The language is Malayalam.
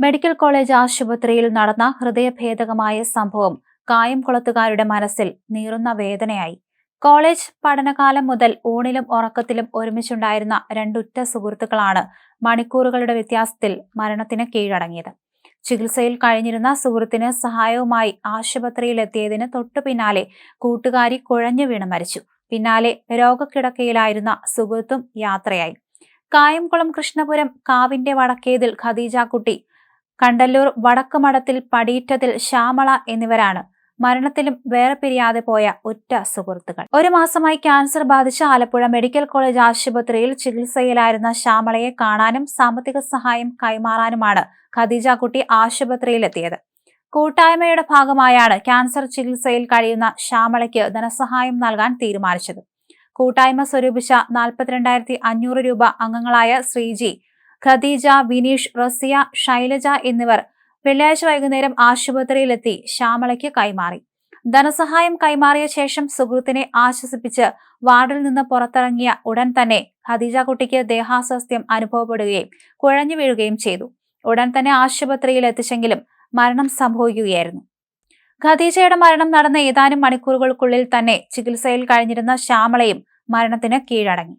മെഡിക്കൽ കോളേജ് ആശുപത്രിയിൽ നടന്ന ഹൃദയഭേദകമായ സംഭവം കായംകുളത്തുകാരുടെ മനസ്സിൽ നീറുന്ന വേദനയായി. കോളേജ് പഠനകാലം മുതൽ ഊണിലും ഉറക്കത്തിലും ഒരുമിച്ചുണ്ടായിരുന്ന രണ്ടുറ്റ സുഹൃത്തുക്കളാണ് മണിക്കൂറുകളുടെ വ്യത്യാസത്തിൽ മരണത്തിന് കീഴടങ്ങിയത്. ചികിത്സയിൽ കഴിഞ്ഞിരുന്ന സുഹൃത്തിന് സഹായവുമായി ആശുപത്രിയിലെത്തിയതിന് തൊട്ടു പിന്നാലെ കൂട്ടുകാരി കുഴഞ്ഞു വീണ് മരിച്ചു. പിന്നാലെ രോഗക്കിടക്കയിലായിരുന്ന സുഹൃത്തും യാത്രയായി. കായംകുളം കൃഷ്ണപുരം കാവിന്റെ വടക്കേതിൽ ഖദീജാക്കുട്ടി കണ്ടല്ലൂർ വടക്കുമഠത്തിൽ പടിയിറ്റത്തിൽ ശ്യാമള എന്നിവരാണ്. മരണത്തിലും വേറെ പിരിയാതെ പോയ ഒറ്റ സുഹൃത്തുക്കൾ. ഒരു മാസമായി ക്യാൻസർ ബാധിച്ച ആലപ്പുഴ മെഡിക്കൽ കോളേജ് ആശുപത്രിയിൽ ചികിത്സയിലായിരുന്ന ശ്യാമളയെ കാണാനും സാമ്പത്തിക സഹായം കൈമാറാനുമാണ് ഖദീജ കുട്ടി ആശുപത്രിയിലെത്തിയത്. കൂട്ടായ്മയുടെ ഭാഗമായാണ് ക്യാൻസർ ചികിത്സയിൽ കഴിയുന്ന ശ്യാമളയ്ക്ക് ധനസഹായം നൽകാൻ തീരുമാനിച്ചത്. കൂട്ടായ്മ സ്വരൂപിച്ച നാൽപ്പത്തിരണ്ടായിരത്തി അഞ്ഞൂറ് രൂപ അംഗങ്ങളായ ശ്രീജി ഖദീജ വിനീഷ് റസിയ ശൈലജ എന്നിവർ വെള്ളിയാഴ്ച വൈകുന്നേരം ആശുപത്രിയിലെത്തി ശ്യാമളയ്ക്ക് കൈമാറി. ധനസഹായം കൈമാറിയ ശേഷം സുഹൃത്തിനെ ആശ്വസിപ്പിച്ച് വാർഡിൽ നിന്ന് പുറത്തിറങ്ങിയ ഉടൻ തന്നെ ഖദീജ കുട്ടിക്ക് ദേഹാസ്വാസ്ഥ്യം അനുഭവപ്പെടുകയും കുഴഞ്ഞു വീഴുകയും ചെയ്തു. ഉടൻ തന്നെ ആശുപത്രിയിൽ എത്തിച്ചെങ്കിലും മരണം സംഭവിക്കുകയായിരുന്നു. ഖദീജയുടെ മരണം നടന്ന ഏതാനും മണിക്കൂറുകൾക്കുള്ളിൽ തന്നെ ചികിത്സയിൽ കഴിഞ്ഞിരുന്ന ശ്യാമളയും മരണത്തിന് കീഴടങ്ങി.